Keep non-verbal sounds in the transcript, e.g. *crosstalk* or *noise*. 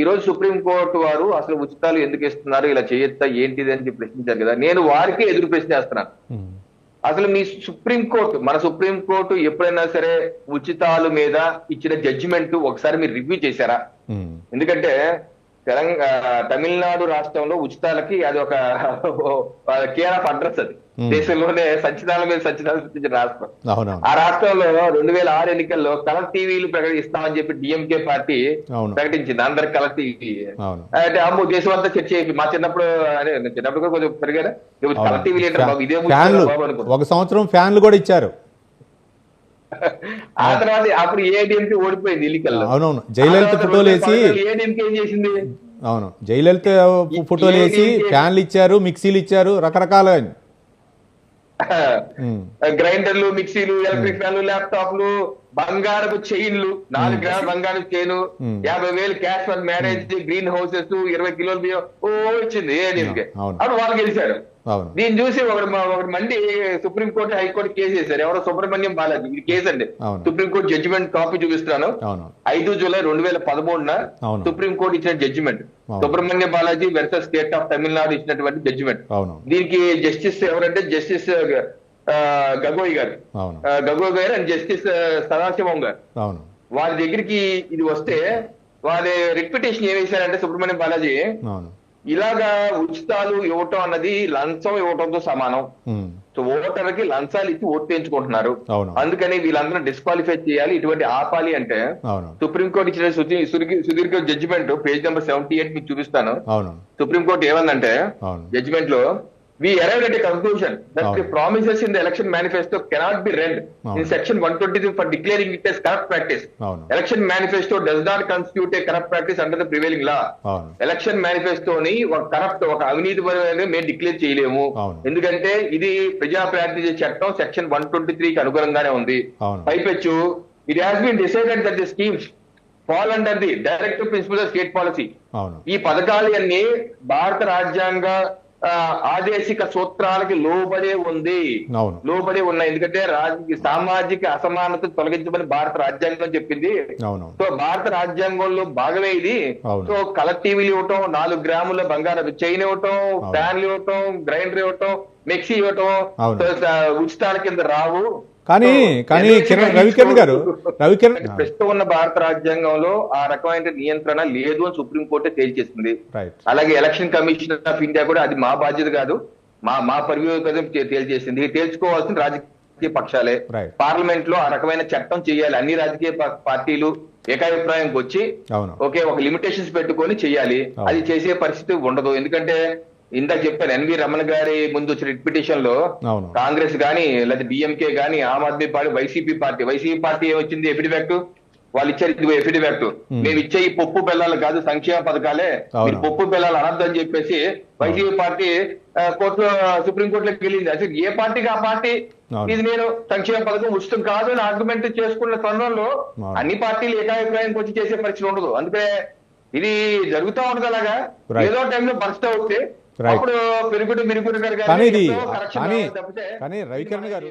ఈ రోజు supreme court వారు అసలు ఉచితాలు ఎందుకు ఇస్తున్నారు? ఇలా చేయొచ్చా? ఏంటిది అని ప్రశ్నించారు కదా. నేను వారికే ఎదురు ప్రశ్న చేస్తున్నాను ఉమ్, అసలు మీ సుప్రీం కోర్టు మన సుప్రీం కోర్టు ఎప్పుడైనా సరే ఉచితాల మీద ఇచ్చిన జడ్జిమెంట్ ఒకసారి మీరు రివ్యూ చేశారా? ఎందుకంటే తెలంగాణ తమిళనాడు రాష్ట్రంలో ఉచితాలకి అది ఒక కేర్ ఆఫ్ అడ్రస్ అది. Hmm. దేశంలోనే సచ్చిదాల మీద సృష్టించిన రాష్ట్రం. ఆ రాష్ట్రంలో రెండు వేల ఆరు ఎన్నికల్లో కలర్ టీవీలు ప్రకటిస్తామని చెప్పి డిఎంకే పార్టీ ప్రకటించింది. అందరికి కలర్ టీవీ. అంటే అమ్మో దేశం అంతా చర్చ అయిపోయి మా చిన్నప్పుడు అదే చిన్నప్పుడు కూడా కొంచెం పెరిగారా కలర్ టీవీ ఏంటంటే బాబు? ఇదే ఒక సంవత్సరం ఫ్యాన్లు కూడా ఇచ్చారు. ఆ తర్వాత అప్పుడు ఏడిఎంకే ఓడిపోయింది ఎన్నికల్లో. అవునవును. జయలలిత ఫోటోలు వేసి ఏం చేసింది? అవును. జయలలిత ఫోటోలు వేసి ఫ్యాన్లు ఇచ్చారు మిక్సీలు ఇచ్చారు రకరకాల *laughs* గ్రైండర్లు మిక్సీలు ఎలక్ట్రిక్ ఫ్యాన్లు ల్యాప్టాప్లు బంగారపు చైన్లు నాలుగు గ్రాముల బంగారపు చైన్. యాభై వేలు cash for marriage green houses ఇరవై కిలోలు బియ్యం ఓ వచ్చింది ఏడీఎంకే అవును. అప్పుడు వాళ్ళు గెలిచారు. దీన్ని చూసి ఒకటి మా- ఒకటి మంది సుప్రీంకోర్టు హైకోర్టు కేసు వేశారు. ఎవరో సుబ్రహ్మణ్యం బాలాజీ. ఇది కేసు అండి. సుప్రీంకోర్టు జడ్జిమెంట్ కాపీ చూపిస్తున్నాను ఐదు జూలై రెండు వేల పదమూడున. సుప్రీంకోర్టు ఇచ్చిన judgement. Subramanya Balaji versus state of Tamil Nadu ఇచ్చినటువంటి జడ్జిమెంట్ దీనికి జస్టిస్ ఎవరంటే జస్టిస్ ఆ, గగోయ్ గారు. ఆ, గగోయ్ గారు అండ్ జస్టిస్ ఆ, సదాశివం గారు. వారి దగ్గరికి ఇది వస్తే వారి రిప్యుటేషన్ ఏం వేశారంటే సుబ్రహ్మణ్యం బాలాజీ. ఇలాగా ఉచితాలు ఇవ్వటం అన్నది లంచం ఇవ్వటంతో సమానం. సో ఓటర్కి లంచాలు ఇచ్చి ఓటు వేయించుకుంటున్నారు అవును. అందుకని వీళ్ళందరూ డిస్క్వాలిఫై చేయాలి ఇటువంటి ఆపాలి అంటే సుప్రీంకోర్టు ఇచ్చిన సుదీ- సుదీర్ఘ judgement page number seventy eight మీకు చూపిస్తాను. సుప్రీంకోర్టు ఏమందంటే జడ్జిమెంట్లో we arrive at conclusion that the అవును. Promises in the election manifesto cannot be read అవును. In section one twenty for declaring it as corrupt practice అవును. Election manifesto does not constitute a corrupt practice under the prevailing law అవును. ఎలక్షన్ మేనిఫెస్టోని ఒక corrupt ఒక అవినీతి పరమైన మేము డిక్లేర్ చేయలేము. ఎందుకంటే ఇది ప్రజా ప్రాతినిధ్య చట్టం సెక్షన్ వన్ ట్వంటీ త్రీకి అనుగుణంగానే ఉంది. పైపెచ్చు. It has been decided that the schemes fall under the directive principle of state policy ఈ పథకాలు అన్ని భారత రాజ్యాంగ ఆదేశిక సూత్రాలకి లోబడే ఉంది. లోబడే ఉన్నాయి. ఎందుకంటే సామాజిక అసమానత తొలగించమని భారత రాజ్యాంగం చెప్పింది. సో భారత రాజ్యాంగంలో భాగమే ఇది. సో కలర్ టీవీలు ఇవ్వటం నాలుగు గ్రాముల బంగారం చైన్ ఇవ్వటం ఫ్యాన్లు ఇవ్వటం గ్రైండర్ ఇవ్వటం మిక్సీ ఇవ్వటం ఉచితాల కింద రావు. కానీ కానీ కిరణ్ రవికిరణ్ గారు రవికిరణ్ ప్రస్తుతం ఉన్న భారత రాజ్యాంగంలో ఆ రకమైన నియంత్రణ లేదు అని సుప్రీంకోర్టు తేల్చేసింది. అలాగే ఎలక్షన్ కమిషన్ ఆఫ్ ఇండియా కూడా అది మా బాధ్యత కాదు మా మా పరివ్యూహం తేల్చేసింది. తేల్చుకోవాల్సిన రాజకీయ పక్షాలే. పార్లమెంట్లో ఆ రకమైన చట్టం చేయాలి. అన్ని రాజకీయ పార్టీలు ఏకాభిప్రాయంకి వచ్చి ఓకే ఒక లిమిటేషన్స్ పెట్టుకొని చేయాలి. అది చేసే పరిస్థితి ఉండదు. ఎందుకంటే ఇందాక చెప్పాను ఎన్వి రమణ గారి ముందు వచ్చిన పిటిషన్లో కాంగ్రెస్ గానీ లేదా డిఎంకే గానీ Aam Aadmi party YCP party YCP party ఏమొచ్చింది ఎఫిడవిట్ వాళ్ళు ఇచ్చారు ఇది ఎఫిడవిట్ మేము ఇచ్చే ఈ పప్పు బెల్లాలు కాదు సంక్షేమ పథకాలే. మీరు పప్పు బెల్లాలు అనొద్దని చెప్పేసి వైసీపీ పార్టీ కోర్టు సుప్రీం కోర్టులోకి వెళ్ళింది అసలు ఏ పార్టీకి ఆ పార్టీ. ఇది నేను సంక్షేమ పథకం ఉచితం కాదు అని ఆర్గ్యుమెంట్ చేసుకున్న తరుణంలో. అన్ని పార్టీలు ఏకాభిప్రాయానికి వచ్చి చేసే పరిస్థితి ఉండదు అందుకే ఇది జరుగుతూ ఉండదు అలాగా. ఏదో టైంలో బర్స్ట్ అవుతే. అప్పుడు పెరుగుడు మిరుగుడు గారు కానీ ఇది కానీ కానీ రవికిరణ్ గారు